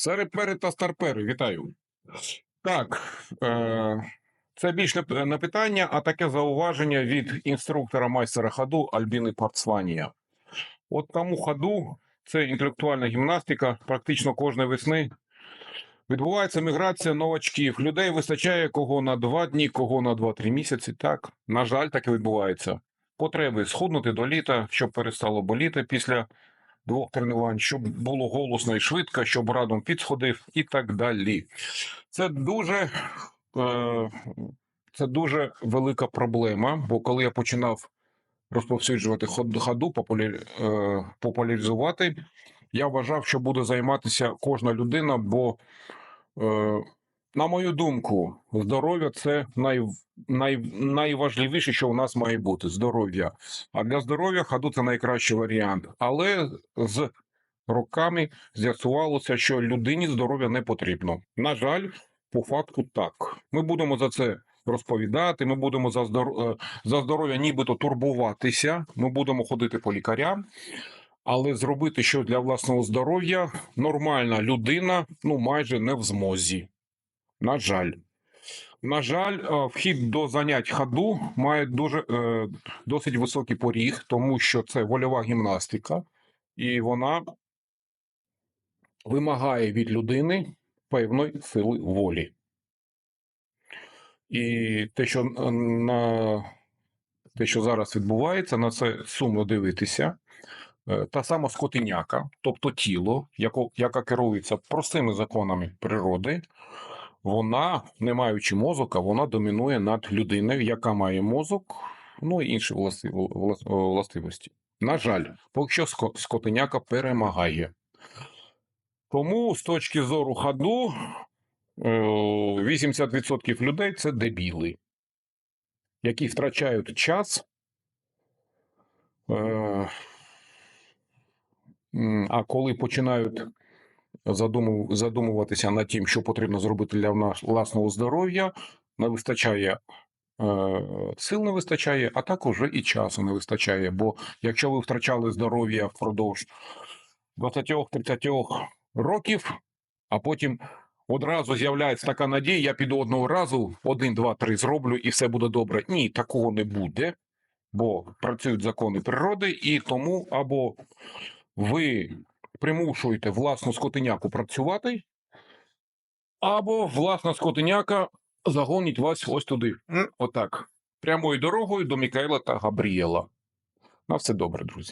Серепери та старпери, вітаю. Так, е, це більш не, питання, а таке зауваження від інструктора майстера ходу Альбіни Парцванія. От тому ходу це інтелектуальна гімнастика, практично кожної весни. Відбувається міграція новачків. Людей вистачає кого на два дні, кого на 2-3 місяці. Так, на жаль, так і відбувається. Потреби схуднути до літа, щоб перестало боліти після двох тренувань, щоб було голосно і швидко, щоб радом підсходив і так далі. Це дуже, е, це дуже велика проблема, бо коли я починав розповсюджувати ход- ходу, е, популяризувати, я вважав, що буде займатися кожна людина, бо, е, на мою думку, здоров'я це най, най, найважливіше, що у нас має бути здоров'я. А для здоров'я ходу це найкращий варіант. Але з роками з'ясувалося, що людині здоров'я не потрібно. На жаль, по факту так. Ми будемо за це розповідати. Ми будемо за здоров'я, за здоров'я нібито турбуватися. Ми будемо ходити по лікарям. Але зробити щось для власного здоров'я нормальна людина ну майже не в змозі. На жаль. На жаль, е, вхід до занять ходу має дуже е, досить високий поріг, тому що це вольова гімнастика, і вона вимагає від людини певної сили волі. І те, що е, на те, що зараз відбувається, на це сумно дивитися. Та сама скотиняка, тобто тіло, яко, яка керується простими законами природи, вона, не маючи мозока, вона домінує над людиною, яка має мозок, ну і інші власти- властивості. На жаль, поки що ско- скотиняка перемагає. Тому з точки зору ходу, е, 80% людей це дебіли, які втрачають час. е, А коли починають задумуватися над тим, що потрібно зробити для власного здоров'я, не вистачає е, сил не вистачає, а також і часу не вистачає. Бо якщо ви втрачали здоров'я впродовж 20-30 років, а потім одразу з'являється така надія, я піду одного разу, один, два, три зроблю, і все буде добре. Ні, такого не буде, бо працюють закони природи, і тому або ви примушуєте власну скотиняку працювати, або власна скотиняка загонить вас ось туди. Отак. Прямою дорогою до Мікаела та Габрієла. На все добре, друзі.